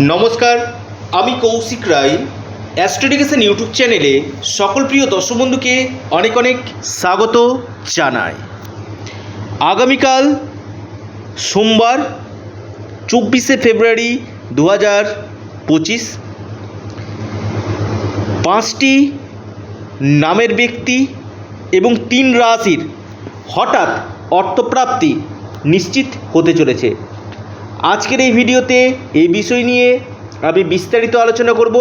নমস্কার, আমি কৌশিক রায়। অ্যাস্ট্রোডিকেশন ইউটিউব চ্যানেলে সকল প্রিয় দর্শক বন্ধুকে অনেক অনেক স্বাগত জানাই। আগামীকাল সোমবার, চব্বিশে ফেব্রুয়ারি দু হাজার পঁচিশ। পাঁচটি নামের ব্যক্তি এবং তিন রাশির হঠাৎ অর্থপ্রাপ্তি নিশ্চিত হতে চলেছে। আজকের এই ভিডিওতে এই বিষয় নিয়ে আমি বিস্তারিত আলোচনা করব।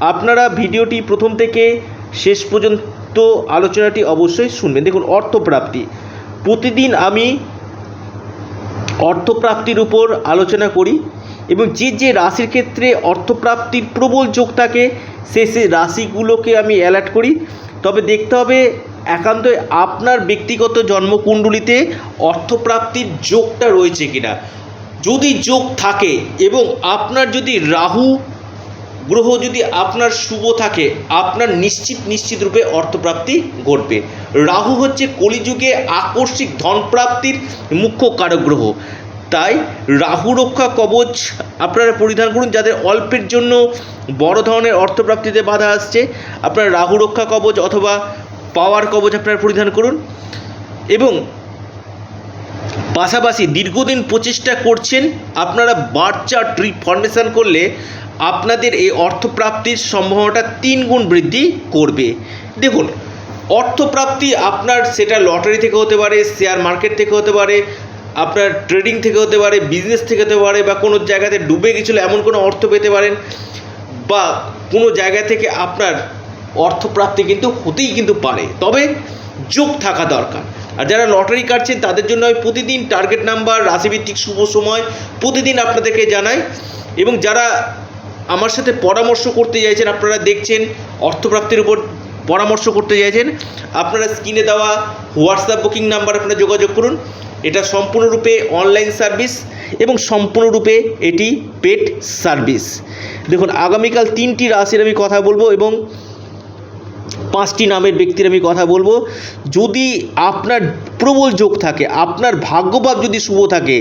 আপনারা ভিডিওটি প্রথম থেকে শেষ পর্যন্ত আলোচনাটি অবশ্যই শুনবেন। দেখুন, অর্থপ্রাপ্তি। প্রতিদিন আমি অর্থপ্রাপ্তির উপর আলোচনা করি এবং যে যে রাশির ক্ষেত্রে অর্থপ্রাপ্তির প্রবল যোগ থাকে, সে সে রাশিগুলোকে আমি অ্যালার্ট করি। তবে দেখতে হবে একান্ত আপনার ব্যক্তিগত জন্মকুণ্ডলিতে অর্থপ্রাপ্তির যোগটা রয়েছে কিনা। যদি যোগ থাকে এবং আপনার যদি রাহু গ্রহ যদি আপনার শুভ থাকে, আপনার নিশ্চিত নিশ্চিত রূপে অর্থপ্রাপ্তি ঘটবে। রাহু হচ্ছে কলিযুগে আকস্মিক ধনপ্রাপ্তির মুখ্য কারক গ্রহ। তাই রাহু রক্ষা কবচ আপনারা পরিধান করুন, যাদের অল্পের জন্য বড় ধরনের অর্থপ্রাপ্তিতে বাধা আসছে। আপনারা রাহু রক্ষা কবচ অথবা পাওয়ার কবচ আপনারা পরিধান করুন। এবং পাশাপাশি দীর্ঘদিন প্রচেষ্টা করছেন আপনারা বার্চা ট্রি ফর্মেশন করলে আপনাদের এই অর্থপ্রাপ্তির সম্ভাবনাটা তিন গুণ বৃদ্ধি করবে। দেখুন, অর্থপ্রাপ্তি আপনার সেটা লটারি থেকে হতে পারে, শেয়ার মার্কেট থেকে হতে পারে, আপনার ট্রেডিং থেকে হতে পারে, বিজনেস থেকে হতে পারে বা কোনো জায়গাতে ডুবে গেছিল এমন কোনো অর্থ পেতে পারেন বা কোনো জায়গা থেকে আপনার অর্থপ্রাপ্তি কিন্তু হতেই কিন্তু পারে। তবে যোগ থাকা দরকার। আর যারা লটারি কাটছেন, তাদের জন্য আমি প্রতিদিন টার্গেট নাম্বার রাশিভিত্তিক শুভ সময় প্রতিদিন আপনাদেরকে জানাই। এবং যারা আমার সাথে পরামর্শ করতে চাইছেন, আপনারা দেখছেন, অর্থপ্রাপ্তির উপর পরামর্শ করতে চাইছেন, আপনারা স্ক্রিনে দেওয়া হোয়াটসঅ্যাপ বুকিং নাম্বার আপনারা যোগাযোগ করুন। এটা সম্পূর্ণরূপে অনলাইন সার্ভিস এবং সম্পূর্ণরূপে এটি পেট সার্ভিস দেখুন, আগামীকাল তিনটি রাশির আমি কথা বলব এবং পাঁচটি নামের ব্যক্তির আমি কথা বলব। যদি আপনার প্রবল যোগ থাকে, আপনার ভাগ্যভাব যদি শুভ থাকে,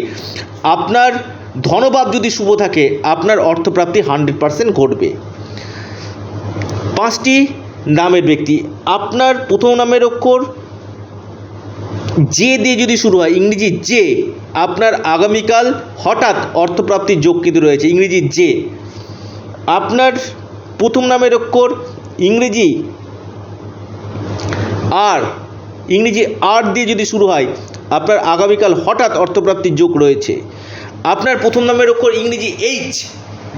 আপনার ধনভাব যদি শুভ থাকে, আপনার অর্থপ্রাপ্তি হান্ড্রেড পারসেন্ট ঘটবে। পাঁচটি নামের ব্যক্তি, আপনার প্রথম নামের অক্ষর যে দিয়ে যদি শুরু হয়, ইংরেজি যে, আপনার আগামীকাল হঠাৎ অর্থপ্রাপ্তির যোগ কিন্তু রয়েছে, ইংরেজি যে। আপনার প্রথম নামের অক্ষর ইংরেজি আর, ইংরেজি আর দিয়ে যদি শুরু হয়, আপনার আগামীকাল হঠাৎ অর্থপ্রাপ্তির যোগ রয়েছে। আপনার প্রথম নামের অক্ষর ইংরেজি এইচ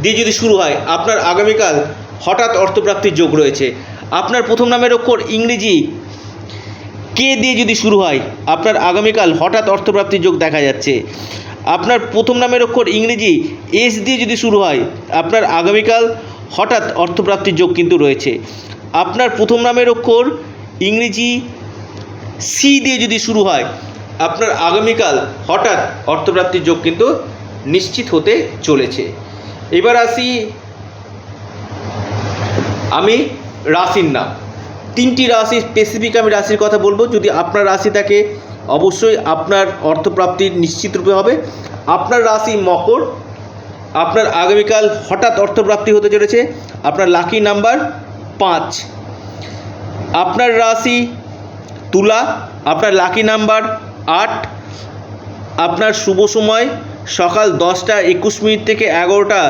দিয়ে যদি শুরু হয়, আপনার আগামীকাল হঠাৎ অর্থপ্রাপ্তির যোগ রয়েছে। আপনার প্রথম নামের অক্ষর ইংরেজি কে দিয়ে যদি শুরু হয়, আপনার আগামীকাল হঠাৎ অর্থপ্রাপ্তির যোগ দেখা যাচ্ছে। আপনার প্রথম নামের অক্ষর ইংরেজি এস দিয়ে যদি শুরু হয়, আপনার আগামীকাল হঠাৎ অর্থপ্রাপ্তির যোগ কিন্তু রয়েছে। আপনার প্রথম নামের অক্ষর ইংরেজি সি দিয়ে যদি শুরু হয়, আপনার আগামীকাল হঠাৎ অর্থপ্রাপ্তির যোগ কিন্তু নিশ্চিত হতে চলেছে। এবার আসি আমি রাশির নাম। তিনটি রাশি স্পেসিফিক আমি রাশির কথা বলব। যদি আপনার রাশি থাকে, অবশ্যই আপনার অর্থপ্রাপ্তি নিশ্চিত রূপে হবে। আপনার রাশি মকর, আপনার আগামীকাল হঠাৎ অর্থপ্রাপ্তি হতে চলেছে। আপনার লাকি নাম্বার পাঁচ। আপনার রাশি তুলা, আপনার লাকি নাম্বার আট, আপনার শুভ সময় সকাল দশটা একুশ মিনিট থেকে এগারোটা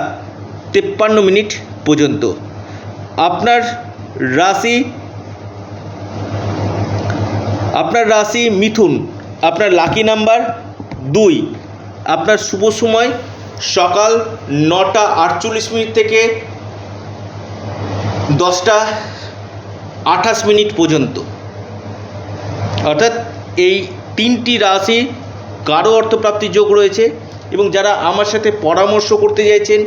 তেপ্পান্ন মিনিট পর্যন্ত। আপনার রাশি আপনার রাশি মিথুন, আপনার লাকি নাম্বার দুই, আপনার শুভ সময় সকাল নটা আটচল্লিশ মিনিট থেকে দশটা আঠাশ মিনিট পর্যন্ত। অর্থাৎ এই তিনটি রাশি কারও অর্থপ্রাপ্তি যোগ রয়েছে এবং যারা আমার সাথে পরামর্শ করতে চাইছেন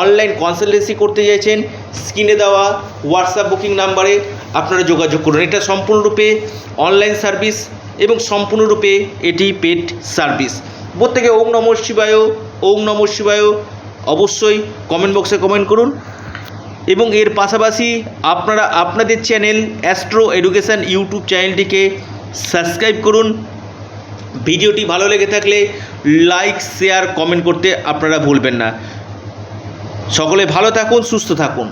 অনলাইন কনসালটেন্সি করতে চাইছেন, স্ক্রিনে দেওয়া হোয়াটসঅ্যাপ বুকিং নাম্বারে আপনারা যোগাযোগ করুন। এটা সম্পূর্ণরূপে অনলাইন সার্ভিস এবং সম্পূর্ণরূপে এটি পেড সার্ভিস প্রত্যেকে ওম নমঃ শিবায়, ওম নমঃ শিবায় অবশ্যই কমেন্ট বক্সে কমেন্ট করুন। এবং এর পাশাপাশি আপনারা আপনাদের চ্যানেল অ্যাস্ট্রো এডুকেশান ইউটিউব চ্যানেলটিকে সাবস্ক্রাইব করুন। ভিডিওটি ভালো লেগে থাকলে লাইক, শেয়ার, কমেন্ট করতে আপনারা ভুলবেন না। সকলে ভালো থাকুন, সুস্থ থাকুন।